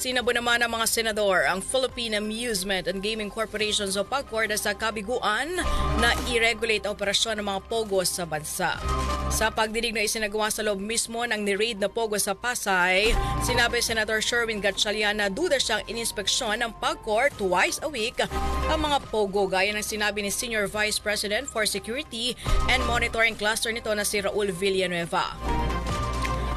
Sinabo naman ng mga senador ang Philippine Amusement and Gaming Corporation o PAGCOR sa kabiguan na i-regulate ang operasyon ng mga pogo sa bansa. Sa pagdinig na isinagawa sa loob mismo ng ni-raid na pogo sa Pasay, sinabi Senator Sherwin Gatchalian na duda siyang ininspeksyon ng PAGCOR twice a week ang mga pogo gaya ng sinabi ni Senior Vice President for Security and Monitoring Cluster nito na si Raul Villanueva.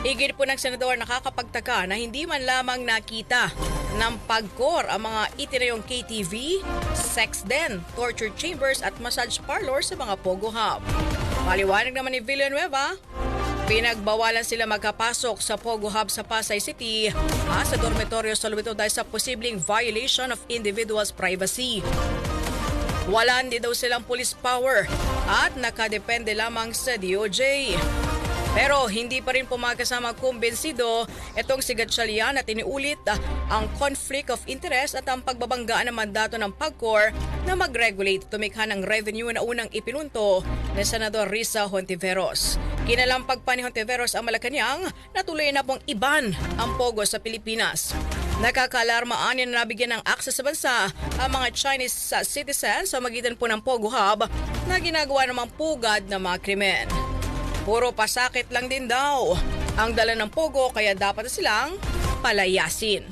Igit po ng senador nakakapagtaka na hindi man lamang nakita ng pagkor ang mga itinayong KTV, sex den, torture chambers at massage parlor sa mga Pogo Hub. Paliwanag naman ni Villanueva, pinagbawalan sila magkapasok sa Pogo Hub sa Pasay City at sa dormitoryo sa Lubito dahil sa posibleng violation of individuals' privacy. Wala din daw silang police power at nakadepende lamang sa DOJ. Pero hindi pa rin pumakasama kumbensido itong si Gatchalian at iniulit ah, ang conflict of interest at ang pagbabanggaan ng mandato ng PAGCOR na mag-regulate tumikha ng revenue na unang ipinunto ni Senador Risa Hontiveros. Kinalampag pa ni Hontiveros ang Malacanang na tuloy na pong iban ang pogo sa Pilipinas. Nakakalarmaan na nabigyan ng access sa bansa ang mga Chinese citizens sa magitan po ng Pogo Hub na ginagawa namang pugad ng mga krimen. Puro pasakit lang din daw ang dala ng Pogo kaya dapat silang palayasin.